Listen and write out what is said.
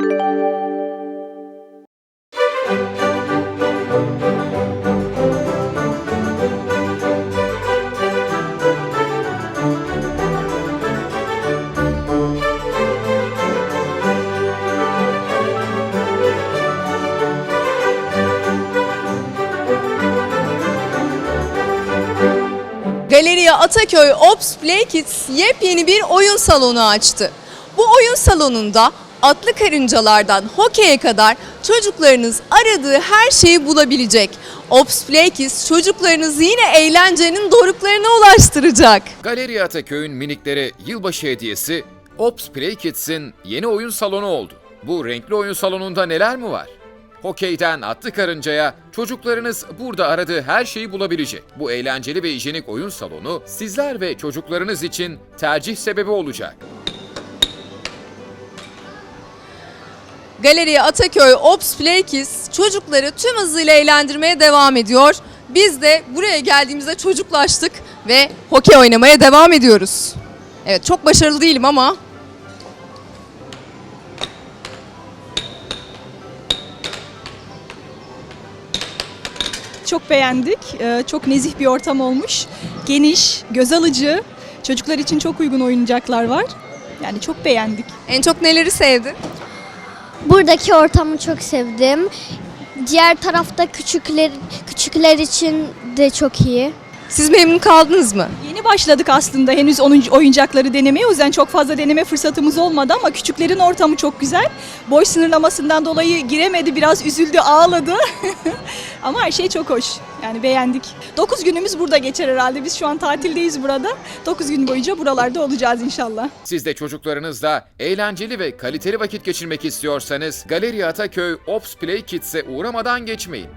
Galeriya Ataköy Ops Play Kids yepyeni bir oyun salonu açtı. Bu oyun salonunda atlı karıncalardan hokeye kadar çocuklarınız aradığı her şeyi bulabilecek. Ops Play Kids çocuklarınızı yine eğlencenin doruklarına ulaştıracak. Galeri Ataköy'ün minikleri yılbaşı hediyesi Ops Play Kids'in yeni oyun salonu oldu. Bu renkli oyun salonunda neler mi var? Hokeyden atlı karıncaya çocuklarınız burada aradığı her şeyi bulabilecek. Bu eğlenceli ve hijyenik oyun salonu sizler ve çocuklarınız için tercih sebebi olacak. Galeriya Ataköy Ops Play Kids çocukları tüm hızıyla eğlendirmeye devam ediyor. Biz de buraya geldiğimizde çocuklaştık ve hokey oynamaya devam ediyoruz. Evet çok başarılı değilim ama Çok beğendik. Ee, Çok nezih bir ortam olmuş. Geniş, göz alıcı. Çocuklar için çok uygun oyuncaklar var. Yani çok beğendik. en çok neleri sevdin? Buradaki ortamı çok sevdim. Diğer tarafta küçükler küçükler için de çok iyi. Siz memnun kaldınız mı? Yeni başladık aslında henüz onun oyuncakları denemeye. O yüzden çok fazla deneme fırsatımız olmadı ama küçüklerin ortamı çok güzel. Boy sınırlamasından dolayı giremedi. Biraz üzüldü, ağladı. ama her şey çok hoş. Yani beğendik. 9 günümüz burada geçer herhalde. Biz şu an tatildeyiz burada. 9 gün boyunca buralarda olacağız inşallah. Siz de çocuklarınızla eğlenceli ve kaliteli vakit geçirmek istiyorsanız Galeri Ataköy Ops Play Kids'e uğramadan geçmeyin.